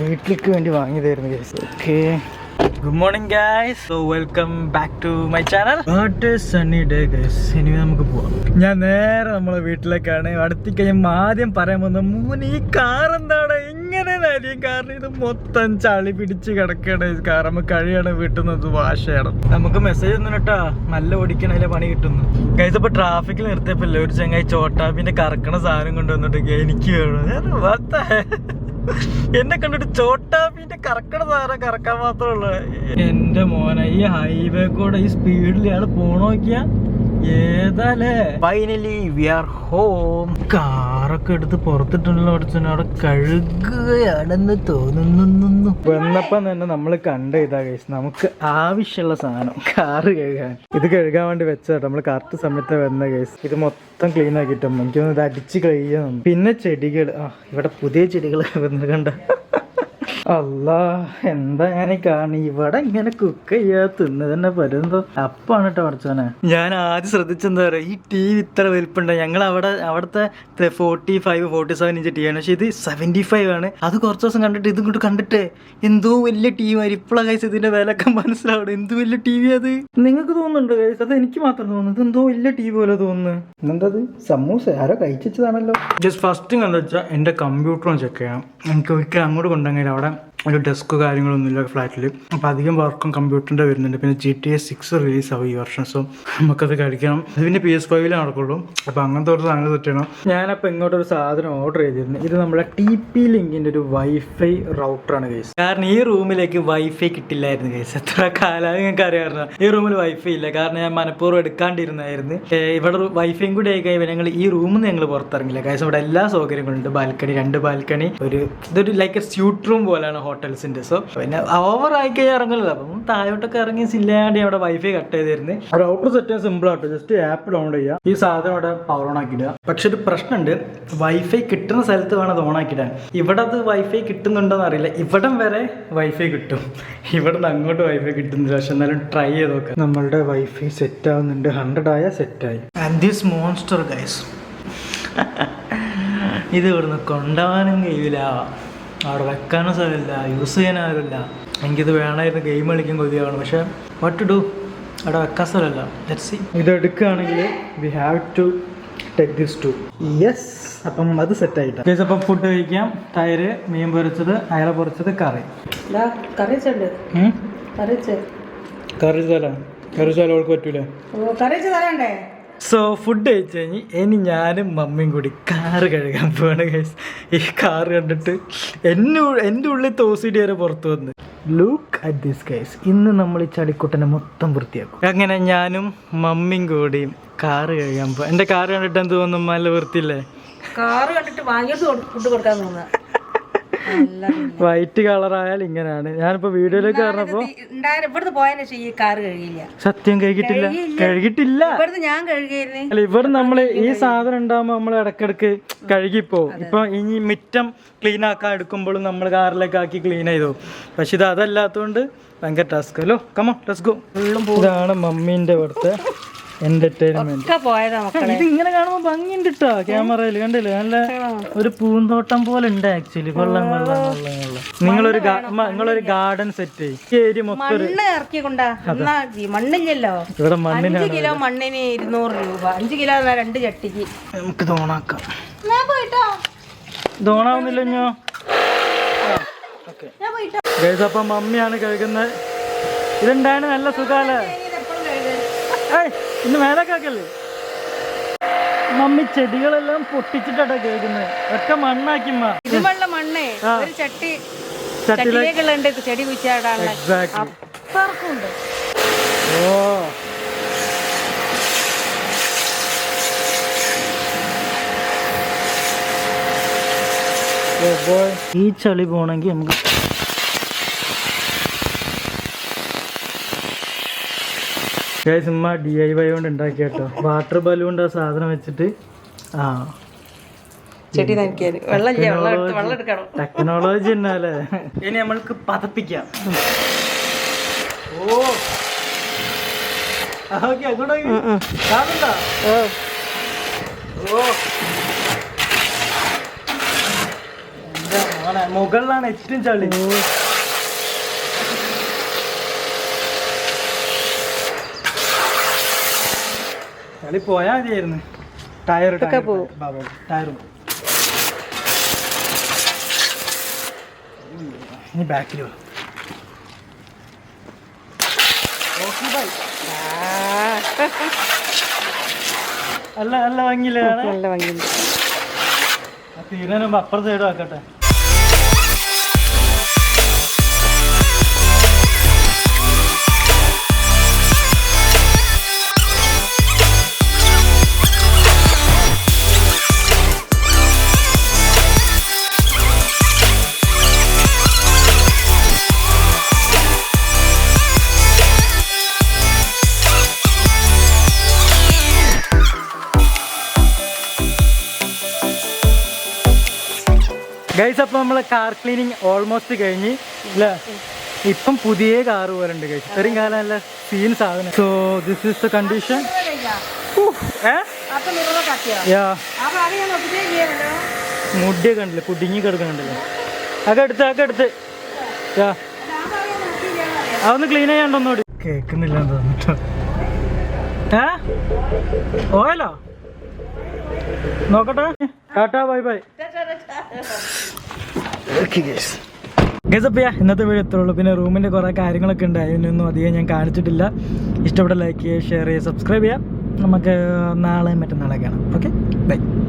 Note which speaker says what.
Speaker 1: വീട്ടിലേക്ക് വേണ്ടി വാങ്ങിയതായിരുന്നു guys okay good morning guys so welcome back to my channel sunny day guys ഇനി നമുക്ക് പോവാം. ഞാൻ നേരെ നമ്മളെ വീട്ടിലേക്കാണ്. അടുത്ത് കഴിയുമ്പോൾ ആദ്യം പറയാൻ വന്ന മൂന്ന് ഈ കാർ എന്താണ്? ഇങ്ങനെ നരിയും കാരണം ഇത് മൊത്തം ചളി പിടിച്ച് കിടക്കണ കാർ നമുക്ക് കഴിയാണ് വീട്ടിൽ നിന്ന് വാഷ് നമുക്ക് മെസ്സേജ് ഒന്നും കേട്ടാ നല്ല ഓടിക്കണതിലെ പണി കിട്ടുന്നു. ഗൈസ് ഇപ്പൊ ട്രാഫിക്കിൽ നിർത്തിയപ്പോ ഒരു ചങ്ങായി ചോട്ടാപ്പിന്റെ കറക്കണ സാധനം കൊണ്ടുവന്നിട്ട് എനിക്ക് വേണം. എന്നെ കണ്ടിട്ട് ചോട്ടാപ്പിന്റെ കറക്കണ സാധനം കറക്കാൻ മാത്രമുള്ള എന്റെ മോനെ ഈ ഹൈവേ കൂടെ ഈ സ്പീഡിൽ അയാൾ പോണോക്കിയാ? ഏതാലേ ഫൈനലി വി ആർ ഹോം കാറൊക്കെ എടുത്ത് അടച്ചനെ അവിടെ കഴുകുകയാണെന്ന് തോന്നുന്നു. വന്നപ്പം തന്നെ നമ്മൾ കണ്ട ഇതാ കഴിച്ചു നമുക്ക് ആവശ്യമുള്ള സാധനം കാറ് കഴുകാൻ. ഇത് കഴുകാൻ വേണ്ടി വെച്ചതാ നമ്മൾ കറക്റ്റ് സമയത്ത് വന്ന കേസ് ഇത് മൊത്തം ക്ലീൻ ആക്കിയിട്ടും. എനിക്കൊന്നും ഇത് അടിച്ച് കഴിയണം പിന്നെ ചെടികൾ ആ ഇവിടെ പുതിയ ചെടികൾ വന്നു കണ്ട. അല്ലാ എന്താ ഞാൻ കാണി ഇവിടെ ഇങ്ങനെ കുക്ക് ചെയ്യാ തിന്ന് തന്നെ പരുന്തോ? അപ്പാണ് കേട്ടോ പഠിച്ചോനെ ഞാൻ ആദ്യം ശ്രദ്ധിച്ചെന്താ പറയാ ഈ ടി വി ഇത്ര വലിപ്പുണ്ട്. ഞങ്ങൾ അവിടെ അവിടുത്തെ forty five forty seven inch T ആണ്. പക്ഷെ ഇത് സെവന്റി ഫൈവ് ആണ്. അത് കുറച്ച് ദിവസം കണ്ടിട്ട് ഇതും കൂട്ട് കണ്ടിട്ട് എന്തോ വലിയ ടി വി ഇപ്പോഴാണ് കഴിച്ചത് ഇതിന്റെ വിലക്കെ മനസ്സിലാവണം എന്തോ വലിയ ടി വി അത്? നിങ്ങൾക്ക് തോന്നുന്നുണ്ട് കൈസ് അത് എനിക്ക് മാത്രം തോന്നുന്നു. എന്തോ വലിയ ടി വി പോലെ തോന്നുന്നു. എന്താ സമൂസ. ആരോ കഴിച്ചതാണല്ലോ ജസ്റ്റ് ഫസ്റ്റ് എന്താ വെച്ചാൽ എന്റെ കമ്പ്യൂട്ടറും ചെക്ക് ചെയ്യാം. എനിക്ക് ഒരിക്കലും അങ്ങോട്ട് കൊണ്ടുവന്നില്ല അവിടെ ഒരു ഡെസ്ക് കാര്യങ്ങളൊന്നുമില്ല ഫ്ലാറ്റിൽ അപ്പോൾ അധികം വർക്കും കമ്പ്യൂട്ടറിന്റെ വരുന്നുണ്ട്. പിന്നെ ജി ടി എ സിക്സ് റിലീസാവും ഈ വർഷം. സോ നമുക്കത് കഴിക്കണം. അത് പിന്നെ പി എസ് ഫൈവിൽ നടക്കുള്ളൂ. അപ്പോൾ അങ്ങനത്തെ ഒരു സാധനം തെറ്റണം ഞാനപ്പോൾ ഇങ്ങോട്ടൊരു സാധനം ഓർഡർ ചെയ്തിരുന്നു. ഇത് നമ്മുടെ ടി പി ലിങ്കിന്റെ ഒരു വൈഫൈ റൗട്ടറാണ് കേസ് കാരണം ഈ റൂമിലേക്ക് വൈഫൈ കിട്ടില്ലായിരുന്നു കേസ് എത്ര കാലം? നിങ്ങൾക്ക് അറിയാറുണ്ട് ഈ റൂമിൽ വൈഫൈ ഇല്ല. കാരണം ഞാൻ മനഃപൂർവം എടുക്കാണ്ടിരുന്നായിരുന്നു ഇവിടെ വൈഫൈയും കൂടി ആയി കഴിയുമ്പോൾ ഞങ്ങൾ ഈ റൂമിൽ നിന്ന് ഞങ്ങൾ പുറത്തിറങ്ങില്ല. കാര്യം ഇവിടെ എല്ലാ സൗകര്യങ്ങളുണ്ട് ബാൽക്കണി രണ്ട് ബാൽക്കണി ഒരു ഇതൊരു ലൈക്ക് എ സ്യൂട്ട് റൂം പോലെയാണ് ഹോട്ടൽസിന്റെ സോ പിന്നെ ഓവർ ആയി കഴിഞ്ഞാൽ ഇറങ്ങില്ല അപ്പം താഴോട്ടൊക്കെ ഇറങ്ങി ഇല്ലാണ്ട് അവിടെ വൈഫൈ കട്ട് ചെയ്തിരുന്നു. റൗട്ടർ സെറ്റ് ചെയ്യാൻ സിമ്പിൾ ആട്ടോ. ജസ്റ്റ് ആപ്പ് ഡൗൺലോഡ് ചെയ്യുക. ഈ സാധനം അവിടെ പവർ ഓൺ ആക്കിയിടുക പക്ഷെ ഒരു പ്രശ്നമുണ്ട്. വൈഫൈ കിട്ടുന്ന സ്ഥലത്ത് വേണം അത് ഓൺ ആക്കിയിടാൻ ഇവിടെ അത് വൈഫൈ കിട്ടുന്നുണ്ടോ എന്ന് അറിയില്ല. ഇവിടം വരെ വൈഫൈ കിട്ടും. ഇവിടെ നിന്ന് അങ്ങോട്ട് വൈഫൈ കിട്ടുന്നില്ല. പക്ഷെ എന്നാലും ട്രൈ ചെയ്ത് നോക്കാം. നമ്മളുടെ വൈഫൈ സെറ്റ് ആവുന്നുണ്ട്. ഹൺഡ്രഡ് ആയ സെറ്റ് ആയി. ആൻഡ് ദിസ് മോൺസ്റ്റർ ഗൈസ് ഇത് ഇവിടുന്ന് കൊണ്ടുപോകാനും കഴിയില്ല അവിടെ വെക്കാനും സ്ഥലമില്ല യൂസ് ചെയ്യാൻ ആരുമില്ല. എനിക്കിത് വേണമായിരുന്നു ഗെയിം കളിക്കാൻ കൊതിയാണ് പക്ഷേ വട്ട് ടു ഡു അവിടെ വെക്കാൻ സ്ഥലമല്ല. ലെറ്റ്സ് സി ഇത് എടുക്കുകയാണെങ്കിൽ we have to take this too yes അപ്പം അത് സെറ്റ് ആയിട്ട് ഗൈസ് അപ്പം ഫുഡ് കഴിക്കാം. തൈര് മീൻ പൊരിച്ചത് അയല പൊരിച്ചത് കറി.
Speaker 2: കറി? കറി
Speaker 1: കറി ചോല അവൾക്ക് പറ്റൂലേ?
Speaker 2: കറി തരണ്ടേ?
Speaker 1: സോ ഫുഡ് കഴിച്ച് കഴിഞ്ഞ് ഇനി ഞാനും മമ്മിയും കൂടി കാറ് കഴുകാൻ പോവാണ് ഗൈസ് ഈ കാറ് കണ്ടിട്ട് എന്നെ എന്റെ ഉള്ളിൽ തോസിടി വരെ പുറത്തു വന്ന്. ലുക്ക് അറ്റ് ദിസ് ഗൈസ് ഇന്ന് നമ്മൾ ഈ ചളിക്കുട്ടനെ മൊത്തം വൃത്തിയാക്കും. അങ്ങനെ ഞാനും മമ്മിയും കൂടി കാറ് കഴുകാൻ പോവാം. എന്റെ കാറ് കണ്ടിട്ട് എന്ത് തോന്നുന്നു നല്ല വൃത്തിയില്ലേ?
Speaker 2: കാറ് കണ്ടിട്ട് വാങ്ങിയിട്ട് ഫുഡ് കൊടുക്കാൻ തോന്നുക. നല്ല
Speaker 1: കളർ ആയാൽ ഇങ്ങനെയാണ്. ഞാനിപ്പോ വീഡിയോയിലേക്ക്
Speaker 2: പറഞ്ഞപ്പോ ഇവിടുന്ന് പോയതിനു ശേഷം ഈ കാർ കഴുകിയില്ല.
Speaker 1: സത്യം
Speaker 2: കഴുകിട്ടില്ല
Speaker 1: കഴുകിട്ടില്ല
Speaker 2: ഇവിടുന്ന് ഞാൻ കഴുകിയിരുന്നേ
Speaker 1: അല്ല ഇവിടെ നമ്മൾ ഈ സാധനം ഉണ്ടാകുമ്പോ നമ്മൾ ഇടക്കിടക്ക് കഴുകിപ്പോ. ഇപ്പൊ ഇനി മിറ്റം ക്ലീൻ ആക്കാൻ എടുക്കുമ്പോഴും നമ്മൾ കാറിലേക്ക് ആക്കി ക്ലീൻ ചെയ്തു. പക്ഷെ ഇത് അതല്ലാത്തോണ്ട് ഭയങ്കര ടാസ്ക് അല്ലോ കമോ ലെറ്റ്സ് ഗോ ഇതാണ് മമ്മീന്റെ ഇവിടുത്തെ എന്റർടൈൻമെന്റ്
Speaker 2: പോയതാ മക്കളെ.
Speaker 1: ഇത് ഇങ്ങനെ കാണുമ്പോ ഭംഗിയുണ്ട് കേട്ടോ ക്യാമറയിൽ. കണ്ടില്ലേ? നല്ല ഒരു പൂന്തോട്ടം പോലെ ഉണ്ട് ആക്ച്വലി കൊള്ളം കൊള്ളം കൊള്ളം കൊള്ളം. നിങ്ങളൊരു നിങ്ങളൊരു ഗാർഡൻ സെറ്റ് ഏരി മൊത്തം
Speaker 2: മണ്ണ് ഇറക്കി കൊണ്ടാ മണ്ണില്ലല്ലോ?
Speaker 1: ഇവിടെ മണ്ണിന്
Speaker 2: അഞ്ച് കിലോ മണ്ണിന് ഇരുന്നൂറ് രൂപ. അഞ്ച് കിലോ രണ്ട് ചട്ടിക്ക്.
Speaker 1: നമുക്ക് തോണാക്കാം തോണാവുന്നില്ല ഞോ. ഗൈസ് അപ്പം മമ്മിയാണ് കഴുകുന്നത്. ഇതുണ്ടായാണ് നല്ല സുഖാലേ ഏയ്. ഇന്ന് മേലക്കാക്കല്ലേ? മമ്മി ചെടികളെല്ലാം പൊട്ടിച്ചിട്ടാ കേൾക്കുന്നത് ഒക്കെ മണ്ണാക്കി
Speaker 2: ഇതുമുള്ള മണ്ണേ ഒരു ചട്ടി ഉണ്ട് ചെടി
Speaker 1: എക്സാക്ട്ലി
Speaker 2: അപ്പർക്കുണ്ട്
Speaker 1: ഓ. ഈ ചളി പോണെങ്കിൽ നമുക്ക് ഗൈസ് ഉമ്മ ഡി ഐ വൈ കൊണ്ട് ഉണ്ടാക്കിയ കേട്ടോ. വാട്ടർ ബലൂണ്ട് ആ സാധനം വെച്ചിട്ട് ആ.
Speaker 2: ചെടി നനയ്ക്കാൻ വെള്ളം ഇല്ല വെള്ളം എടുത്ത് വെള്ളം എടുക്കണം.
Speaker 1: ടെക്നോളജി എന്നല്ലേ ഇനി നമ്മൾക്ക് പതപ്പിക്കാം. ഓ. ഓക്കെ അങ്ങോട്ട് കാണുന്നുണ്ടോ? ഓ. മുകളിലാണ് ഏറ്റവും ചളി. ചളി പോയാ മതിയായിരുന്നു. ടയർ
Speaker 2: പോവും.
Speaker 1: ടയർ ഇനി ബാക്കിൽ അല്ല നല്ല ഭംഗിയില്ല?
Speaker 2: നല്ല
Speaker 1: ഭംഗിയില്ല മുമ്പ് അപ്പുറത്തെ സൈഡ് ആക്കട്ടെ. ഗൈസ് അപ്പോൾ നമ്മളെ കാർ ക്ലീനിങ് ഓൾമോസ്റ്റ് കഴിഞ്ഞ് അല്ലേ ഇപ്പം പുതിയ കാർ പോലെ ഉണ്ട് ഗൈസ് ഇത്രയും കാലം നല്ല സീൻ സാധനം. So this is the condition മുടിയൊക്കെ ഉണ്ടല്ലേ കുടുങ്ങി കിടക്കുന്നുണ്ടല്ലോ. അതൊക്കെ എടുത്ത് അതൊക്കെ എടുത്ത് അതൊന്ന് ക്ലീൻ ചെയ്യാണ്ടൊന്നുകൂടി കേൾക്കുന്നില്ല തോന്നിട്ടോ ഏ? ഓയലോ? നോക്കട്ടെ. Tata bye bye. ഗസപ്പിയ ഇന്നത്തെ വീഡിയോ എത്ര ഉള്ളൂ. പിന്നെ റൂമിന്റെ കുറേ കാര്യങ്ങളൊക്കെ ഉണ്ട് അതിനൊന്നും അധികം ഞാൻ കാണിച്ചിട്ടില്ല. ഇഷ്ടപ്പെട്ട ലൈക്ക് ചെയ്യുക ഷെയർ ചെയ്യുക സബ്സ്ക്രൈബ് ചെയ്യുക. നമുക്ക് നാളെ മറ്റന്നാളെ കാണാം. ഓക്കെ